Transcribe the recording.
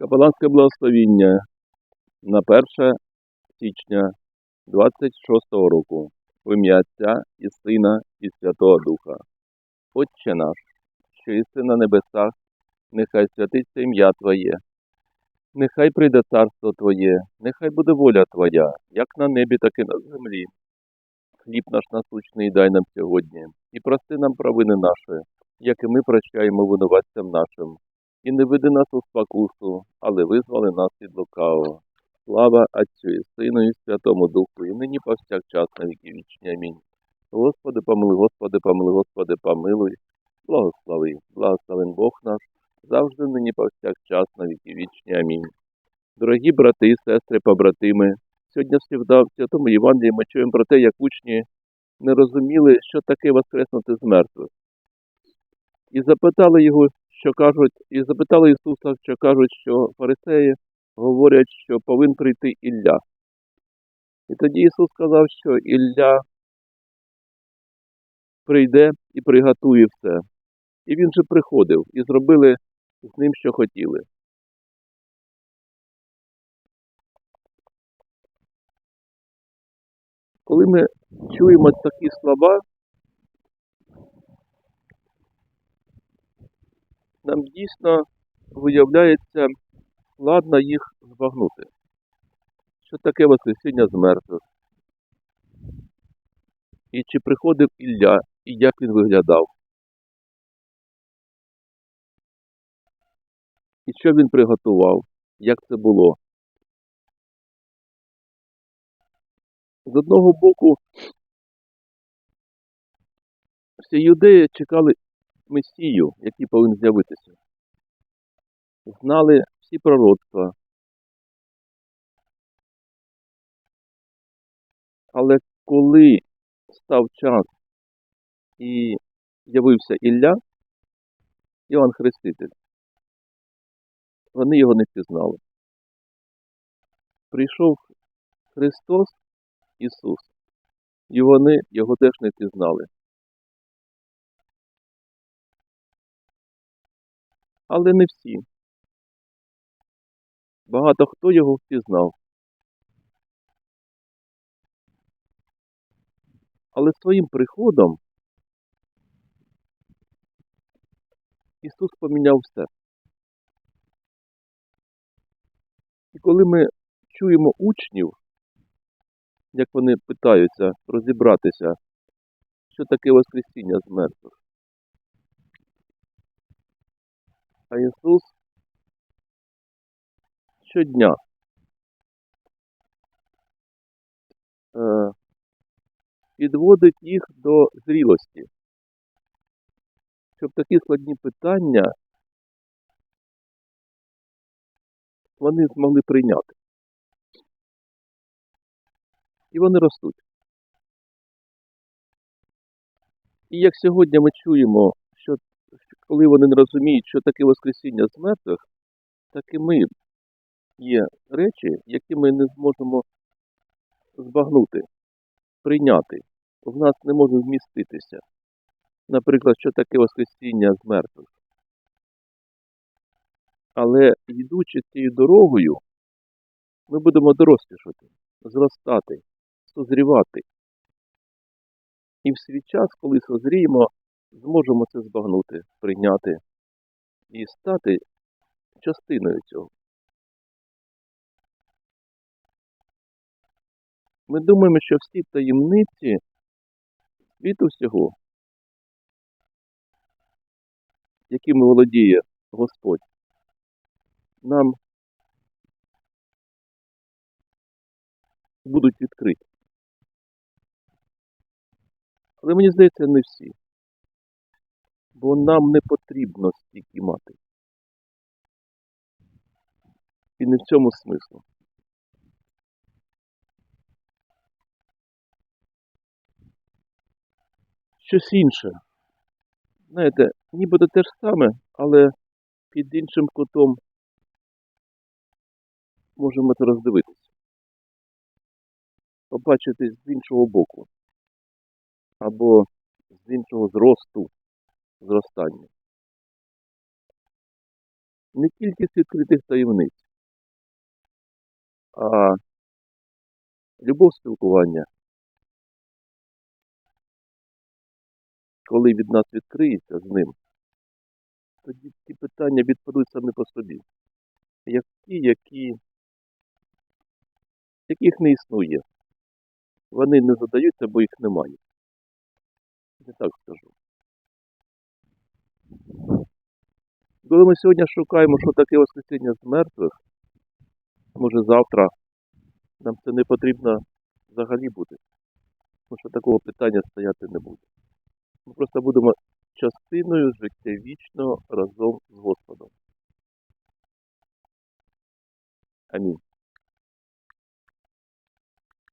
Капеланське благословіння на 1 січня 26 року в ім'я Отця і Сина і Святого Духа. Отче наш, що єси на небесах, нехай святиться ім'я Твоє, нехай прийде царство Твоє, нехай буде воля Твоя, як на небі, так і на землі. Хліб наш насущний дай нам сьогодні, і прости нам провини наші, як і ми прощаємо винуватцям нашим. І не веди нас у спокусу, але визвали нас від лукавого. Слава Отцю і Сину і Святому Духу, і нині повсякчас на віки вічні. Амінь. Господи, помилуй, Господи, помилуй, Господи, помилуй, благослови, благословен Бог наш, завжди нині повсякчас на віки вічні. Амінь. Дорогі брати і сестри, побратими, сьогодні в Святому Євангелії ми чуємо про те, як учні не розуміли, що таке воскреснути з мертвих. І запитали його, що кажуть, і запитали Ісуса, що кажуть, що фарисеї говорять, що повинен прийти Ілля. І тоді Ісус сказав, що Ілля прийде і приготує все. І він же приходив, і зробили з ним, що хотіли. Коли ми чуємо такі слова, нам дійсно виявляється складно їх збагнути. Що таке Воскресіння з мертвих? І чи приходив Ілля, і як він виглядав? І що він приготував? Як це було? З одного боку, всі юдеї чекали Месію, який повинен з'явитися. Знали всі пророцтва. Але коли став час і з'явився Ілля, Іоанн Хреститель, вони його не впізнали. Прийшов Христос, Ісус, і вони його теж не впізнали. Але не всі. Багато хто його впізнав. Але своїм приходом Ісус поміняв все. І коли ми чуємо учнів, як вони питаються розібратися, що таке Воскресіння з мертвих, а Ісус щодня е, підводить їх до зрілості, щоб такі складні питання вони змогли прийняти. І вони ростуть. І як сьогодні ми чуємо, коли вони не розуміють, що таке Воскресіння з мертвих, так і ми є речі, які ми не зможемо збагнути, прийняти. В нас не може вміститися. Наприклад, що таке Воскресіння з мертвих. Але йдучи цією дорогою, ми будемо дорослішати, зростати, созрівати. І в свій час, коли созріємо, зможемо це збагнути, прийняти і стати частиною цього. Ми думаємо, що всі таємниці світу всього, якими володіє Господь, нам будуть відкриті. Але мені здається, не всі. Бо нам не потрібно стільки мати. І не в цьому смислу. Щось інше. Знаєте, нібито те ж саме, але під іншим кутом можемо це роздивитися. Побачити з іншого боку. Або з іншого зросту, зростання. не кількість відкритих таємниць, а любов спілкування. Коли від нас відкриється з ним, тоді ті питання відпадуть самі по собі. Як ті, які, яких не існує. Вони не задаються, бо їх немає. Я так скажу. Коли ми сьогодні шукаємо, що таке Воскресіння з мертвих, може завтра нам це не потрібно взагалі буде. Тому що такого питання стояти не буде. Ми просто будемо частиною життя вічного разом з Господом. Амінь.